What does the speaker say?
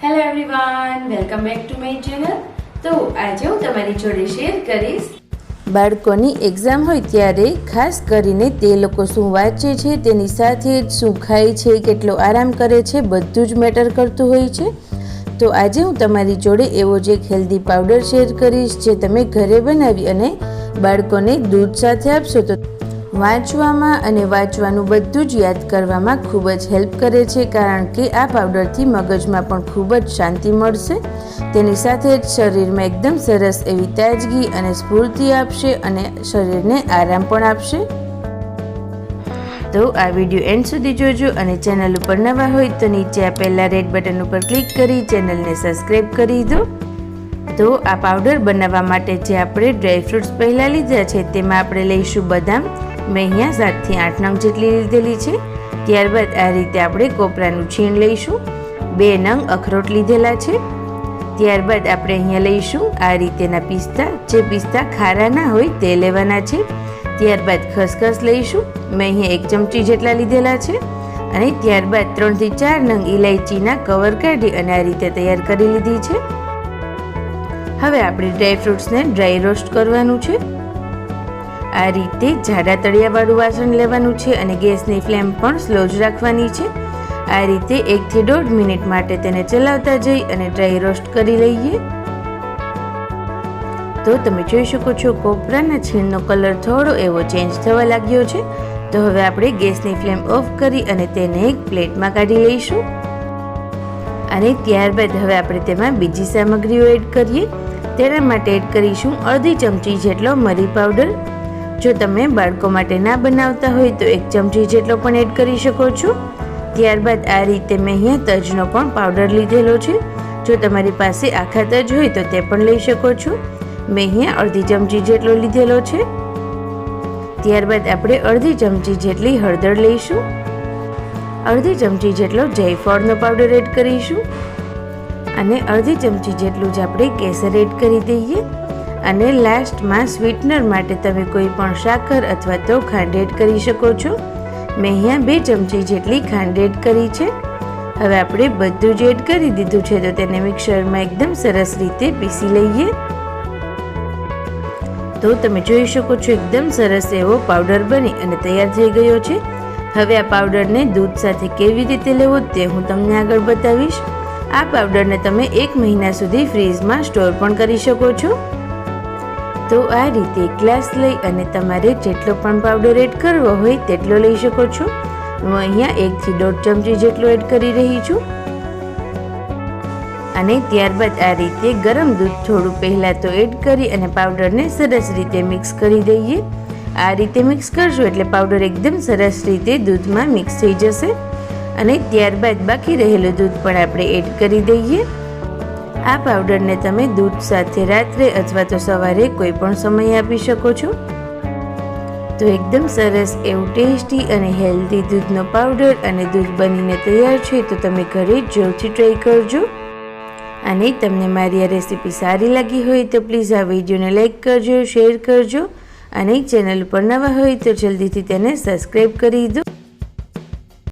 Hello everyone welcome back to my channel તો આજે હું તમારી જોડે શેર કરીશ. બાળકોની એક્ઝામ હોય ત્યારે ખાસ કરીને તે લોકો શું વાંચે છે, તેની સાથે શું ખાય છે, કેટલો આરામ કરે છે, બધું જ મેટર કરતું હોય છે. તો આજે હું તમારી જોડે એવો જ હેલ્ધી પાવડર શેર કરીશ જે તમે ઘરે બનાવી અને બાળકોને દૂધ સાથે આપશો તો વાંચવામાં અને વાંચવાનું બધું જ યાદ કરવામાં ખૂબ જ હેલ્પ કરે છે, કારણ કે આ પાવડરથી મગજમાં પણ ખૂબ જ શાંતિ મળશે. તેની સાથે જ શરીરમાં એકદમ સરસ એવી તાજગી અને સ્ફૂર્તિ આપશે અને શરીરને આરામ પણ આપશે. તો આ વીડિયો એન્ડ સુધી જોજો અને ચેનલ ઉપર નવા હોય તો નીચે આપેલા રેડ બટન ઉપર ક્લિક કરી ચેનલને સબસ્ક્રાઈબ કરી દો. તો આ પાવડર બનાવવા માટે જે આપણે ડ્રાયફ્રૂટ્સ પહેલાં લીધા છે, તેમાં આપણે લઈશું બદામ. મેં અહીંયા સાતથી આઠ નંગ જેટલી લીધેલી છે. ત્યારબાદ આ રીતે આપણે કોપરાનું છીણ લઈશું. બે નંગ અખરોટ લીધેલા છે. ત્યારબાદ આપણે અહીંયા લઈશું આ રીતેના પિસ્તા. જે પિસ્તા ખારા ના હોય તે લેવાના છે. ત્યારબાદ ખસખસ લઈશું. મેં અહીંયા એક ચમચી જેટલા લીધેલા છે. અને ત્યારબાદ ત્રણથી ચાર નંગ ઇલાયચીના કવર કાઢી અને આ રીતે તૈયાર કરી લીધી છે. હવે આપણે ડ્રાયફ્રૂટ્સને ડ્રાય રોસ્ટ કરવાનું છે. આ રીતે જાડા તળિયાવાળું વાસણ લેવાનું છે અને ગેસની ફ્લેમ પણ સ્લો જ રાખવાની છે. આ રીતે એકથી દોઢ મિનિટ માટે તેને ચલાવતા જઈ અને ડ્રાય રોસ્ટ કરી લઈએ. તો તમે જોઈ શકો છો કોપરાના છીણનો કલર થોડો એવો ચેન્જ થવા લાગ્યો છે. તો હવે આપણે ગેસની ફ્લેમ ઓફ કરી અને તેને એક પ્લેટમાં કાઢી લઈશું. અને ત્યારબાદ હવે આપણે તેમાં બીજી સામગ્રીઓ એડ કરીએ. તેના માટે એડ કરીશું અડધી ચમચી જેટલો મરી પાવડર. જો તમે બાળકો માટે ના બનાવતા હોય તો એક ચમચી જેટલો પણ એડ કરી શકો છો. ત્યારબાદ આ રીતે મેં અહીંયા તજનો પણ પાવડર લીધેલો છે. જો તમારી પાસે આખા તજ હોય તો તે પણ લઈ શકો છો. મેં અહીંયા અડધી ચમચી જેટલો લીધેલો છે. ત્યારબાદ આપણે અડધી ચમચી જેટલી હળદર લઈશું. અડધી ચમચી જેટલો જયફળનો પાવડર એડ કરીશું. અને અડધી ચમચી જેટલું જ આપણે કેસર એડ કરી દઈએ. અને લાસ્ટમાં સ્વીટનર માટે તમે કોઈ પણ સાકર અથવા તો ખાંડ એડ કરી શકો છો. મેં અહીંયા બે ચમચી જેટલી ખાંડ એડ કરી છે. હવે આપણે બધું જ એડ કરી દીધું છે તો તેને મિક્સરમાં એકદમ સરસ રીતે પીસી લઈએ. તો તમે જોઈ શકો છો એકદમ સરસ એવો પાવડર બની અને તૈયાર થઈ ગયો છે. હવે આ પાવડરને દૂધ સાથે કેવી રીતે લેવો તે હું તમને આગળ બતાવીશ. આ પાવડરને તમે એક મહિના સુધી ફ્રીજમાં સ્ટોર પણ કરી શકો છો. તો આ રીતે ગ્લાસ લઈ અને તમારે જેટલો પણ પાવડર એડ કરવો હોય તેટલો લઈ શકો છો. હું અહીંયા એકથી દોઢ ચમચી જેટલો એડ કરી રહી છું. અને ત્યારબાદ આ રીતે ગરમ દૂધ થોડું પહેલાં તો એડ કરી અને પાવડરને સરસ રીતે મિક્સ કરી દઈએ. આ રીતે મિક્સ કરશું એટલે પાવડર એકદમ સરસ રીતે દૂધમાં મિક્સ થઈ જશે. અને ત્યારબાદ બાકી રહેલું દૂધ પણ આપણે એડ કરી દઈએ. આ પાવડરને તમે દૂધ સાથે રાત્રે અથવા તો સવારે કોઈ પણ સમય આપી શકો છો. તો એકદમ સરસ એવું ટેસ્ટી અને હેલ્ધી દૂધનો પાવડર અને દૂધ બનીને તૈયાર છે તો તમે ઘરે જરૂરથી ટ્રાય કરજો. અને તમને મારી આ રેસીપી સારી લાગી હોય તો પ્લીઝ આ વિડીયોને લાઇક કરજો, શેર કરજો અને ચેનલ ઉપર નવા હોય તો જલ્દીથી તેને સબસ્ક્રાઈબ કરી દો.